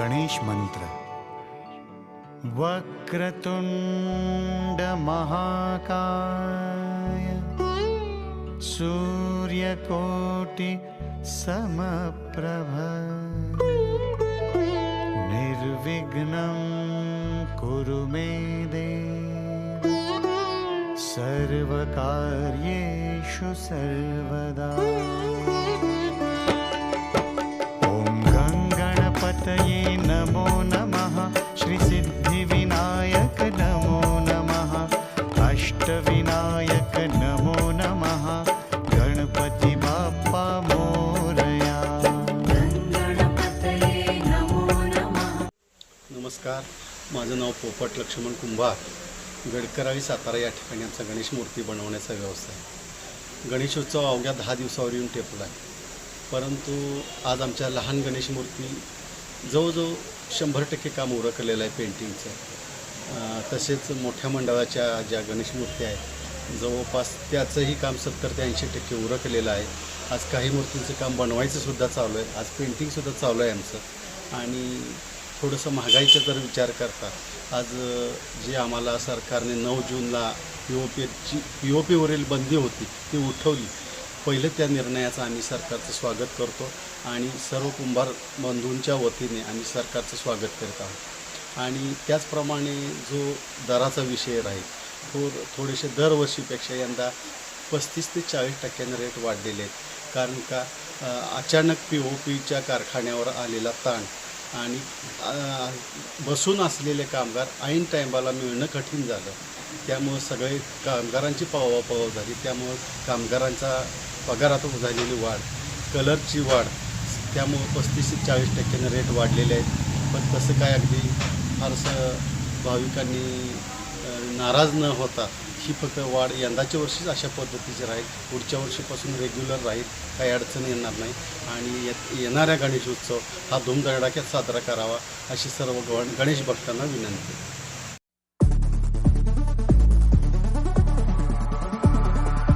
गणेश मंत्र। वक्रतुण्ड महाकाय सूर्यकोटि समप्रभ निर्विघ्नं कुरु मे दे सर्वकार्येषु सर्वदा। नमस्कार. माझं नाव पोपट लक्ष्मण कुंभार. गडकरावी सातारा या ठिकाणी आमचा गणेश मूर्ती बनवण्याचा व्यवसाय गणेशोत्सव अवघ्या दहा दिवसावर येऊन टेपला आहे. परंतु आज आमच्या लहान गणेश मूर्ती जवळजवळ शंभर टक्के काम उरकलेलं आहे पेंटिंगचं तसेच मोठ्या मंडळाच्या ज्या गणेश मूर्ती आहेत जवळपास त्याचंही काम सत्तर ते ऐंशी टक्के उरकलेलं आहे. आज काही मूर्तींचं काम बनवायचं सुद्धा चालू आहे. आज पेंटिंगसुद्धा चालू आहे आमचं. आणि थोडंसं महागाईचा जर विचार करता आज जे आम्हाला सरकारने नऊ जूनला पी ओ पीची पी ओ पीवरील बंदी होती ती उठवली. पहिलं त्या निर्णयाचं आम्ही सरकारचं स्वागत करतो आणि सर्व कुंभार बंधूंच्या वतीने आम्ही सरकारचं स्वागत करत आहोत. आणि त्याचप्रमाणे जो दराचा विषय राहील तो थोडेसे दरवर्षीपेक्षा यंदा पस्तीस ते चाळीस टक्क्यांनी रेट वाढलेले आहेत. कारण का अचानक पी ओ पीच्या कारखान्यावर आलेला ताण आणि बसून असलेले कामगार ऐन टायमाला मिळणं कठीण झालं. त्यामुळं सगळे कामगारांची पवापव झाली. त्यामुळं कामगारांचा पगारात झालेली वाढ कलरची वाढ त्यामुळं पस्तीस ते चाळीस टक्क्यानं रेट वाढलेले आहेत. पण तसं काय अगदी फारसं भाविकांनी नाराज न होता ही फक्त वाढ यंदाच्या वर्षीच अशा पद्धतीची राहील. पुढच्या वर्षीपासून रेग्युलर राहील. काही अडचण येणार नाही. आणि येत- येणाऱ्या गणेशोत्सव हा धूमधडाक्यात साजरा करावा अशी सर्व गण गणेश भक्तांना विनंती.